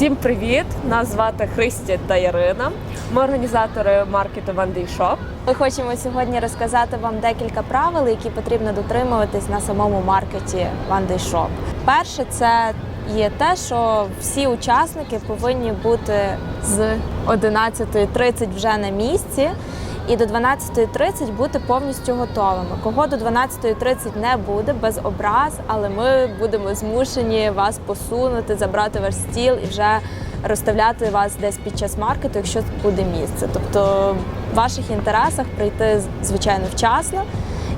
Всім привіт! Нас звати Христя та Ярина. Ми організатори маркету Вандей Шоп. Ми хочемо сьогодні розказати вам декілька правил, які потрібно дотримуватись на самому маркеті Вандей Shop. Перше, це є те, що всі учасники повинні бути з 11.30 вже на місці. І до 12.30 бути повністю готовими. Кого до 12.30 не буде без образ, але ми будемо змушені вас посунути, забрати ваш стіл і вже розставляти вас десь під час маркету, якщо буде місце. Тобто в ваших інтересах прийти звичайно вчасно,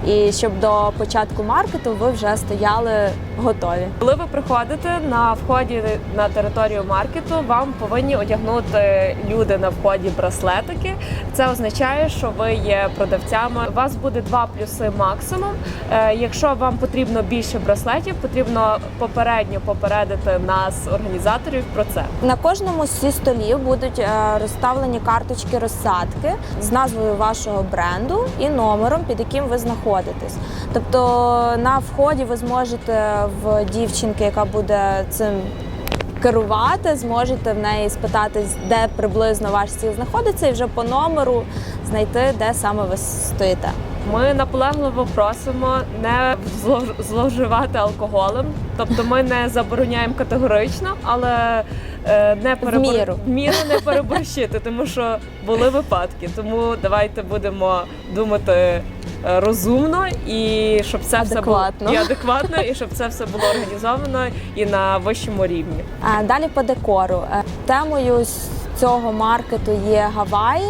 і щоб до початку маркету ви вже стояли готові. Коли ви приходите на вході на територію маркету, вам повинні одягнути люди на вході браслетики. Це означає, що ви є продавцями. У вас буде два плюси максимум. Е, Якщо вам потрібно більше браслетів, потрібно попередньо попередити нас, організаторів, про це. На кожному зі столів будуть е, розставлені карточки розсадки з назвою вашого бренду і номером, під яким ви знаходитесь. Тобто на вході ви зможете в дівчинки, яка буде цим керувати, зможете в неї спитати, де приблизно ваш стіл знаходиться, і вже по номеру знайти, де саме ви стоїте. Ми наполегливо просимо не зловживати алкоголем, тобто ми не забороняємо категорично, але е, не перебор... міру. в міру не переборщити, тому що були випадки. Тому давайте будемо думати розумно і щоб це Адекватно. все було і адекватно, і щоб це все було організовано і на вищому рівні. Далі по декору. Е, Темою цього маркету є Гаваї.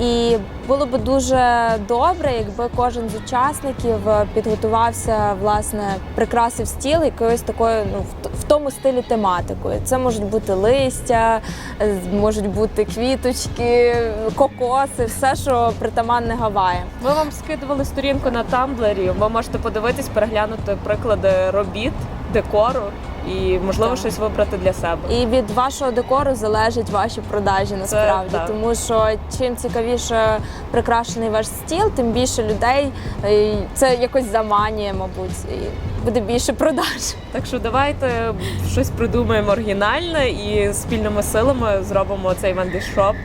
І було б дуже добре, якби кожен з учасників е, підготувався, власне, прикрасив стіл якоюсь такою, ну в тому стилі тематикою. Це можуть бути листя, е, можуть бути квіточки, кокоси, все, що притаманне Гаваям. Ми вам скидували сторінку на тамблері. Ви можете подивитись, переглянути приклади робіт, декору і можливо щось вибрати для себе. І від вашого декору залежать ваші продажі насправді, так. тому що чим цікавіше прикрашений ваш стіл, тим більше людей е, це якось заманює, мабуть, і буде більше продаж. Так що давайте щось придумаємо оригінальне і спільними силами зробимо цей вандишоп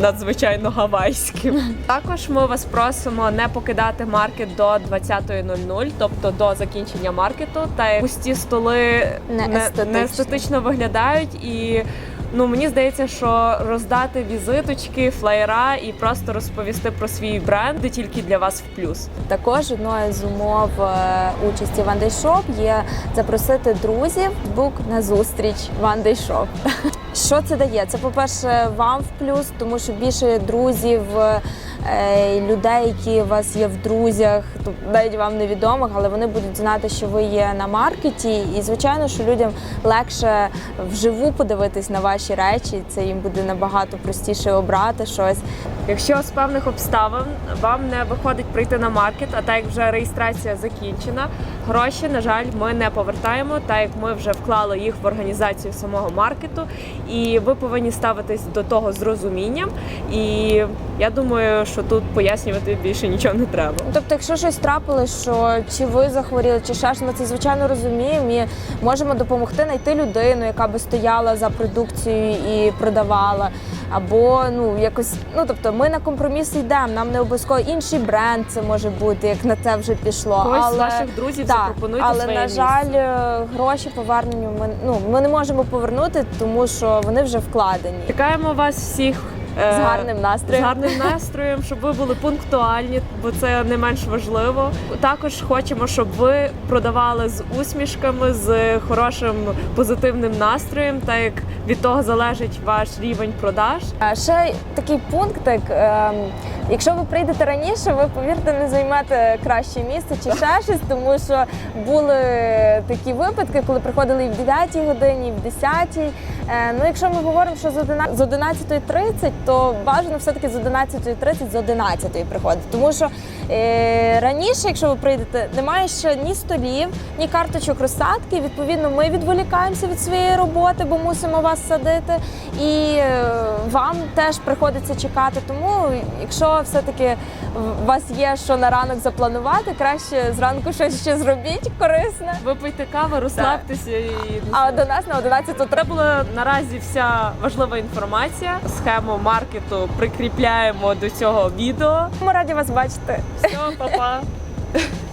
надзвичайно гавайським. Також ми вас просимо не покидати маркет до 20.00, тобто до закінчення маркету. Та пусті столи Не естетично. не естетично виглядають і. Ну мені здається, що роздати візиточки, флеєра і просто розповісти про свій бренд тільки для вас в плюс. Також одною з умов е, участі в Shop є запросити друзів бук на зустріч в Shop. Що це дає? Це, по-перше, вам в плюс, тому що більше друзів, е, людей, які у вас є в друзях, навіть вам невідомих, але вони будуть знати, що ви є на маркеті. І звичайно, що людям легше вживу подивитись на ваші речі. Це їм буде набагато простіше обрати щось. Якщо з певних обставин вам не виходить прийти на маркет, а так як вже реєстрація закінчена, гроші, на жаль, ми не повертаємо, так як ми вже вклали їх в організацію самого маркету, і ви повинні ставитись до того з розумінням. І я думаю, що тут пояснювати більше нічого не треба. Тобто, якщо щось трапилось, що чи ви захворіли, чи ще ж ми це звичайно розуміємо і можемо допомогти знайти людину, яка би стояла за продукцією і продавала. Або ну якось, ну тобто, ми на компроміс йдемо. Нам не обов'язково інший бренд це може бути, як на це вже пішло. Когось з ваших друзів так, запропонуйте але своє на місце. жаль, е, гроші поверненню ми ну ми не можемо повернути, тому що вони вже вкладені Чекаємо вас всіх. Е, з гарним настроєм. З гарним настроєм, щоб ви були пунктуальні, бо це не менш важливо. Також хочемо, щоб ви продавали з усмішками, з хорошим позитивним настроєм, так як від того залежить ваш рівень продаж. Ще такий пунктик. Якщо ви прийдете раніше, ви повірте, не займете краще місце чи ще щось, тому що були такі випадки, коли приходили і в 9 годині, і в 10. Е, Ну, якщо ми говоримо, що з 11.30, то бажано все-таки з 11.30 з 11 приходити. Тому що Е, Раніше, якщо ви прийдете, немає ще ні столів, ні карточок розсадки. Відповідно, ми відволікаємося від своєї роботи, бо мусимо вас садити. І е, вам теж приходиться чекати. Тому, якщо все-таки у вас є що на ранок запланувати, краще зранку щось ще зробіть корисне. Випийте каву, розслабтеся і А до нас на 11 Це була наразі вся важлива інформація. Схему маркету прикріпляємо до цього відео. Ми раді вас бачити. Все, па-па!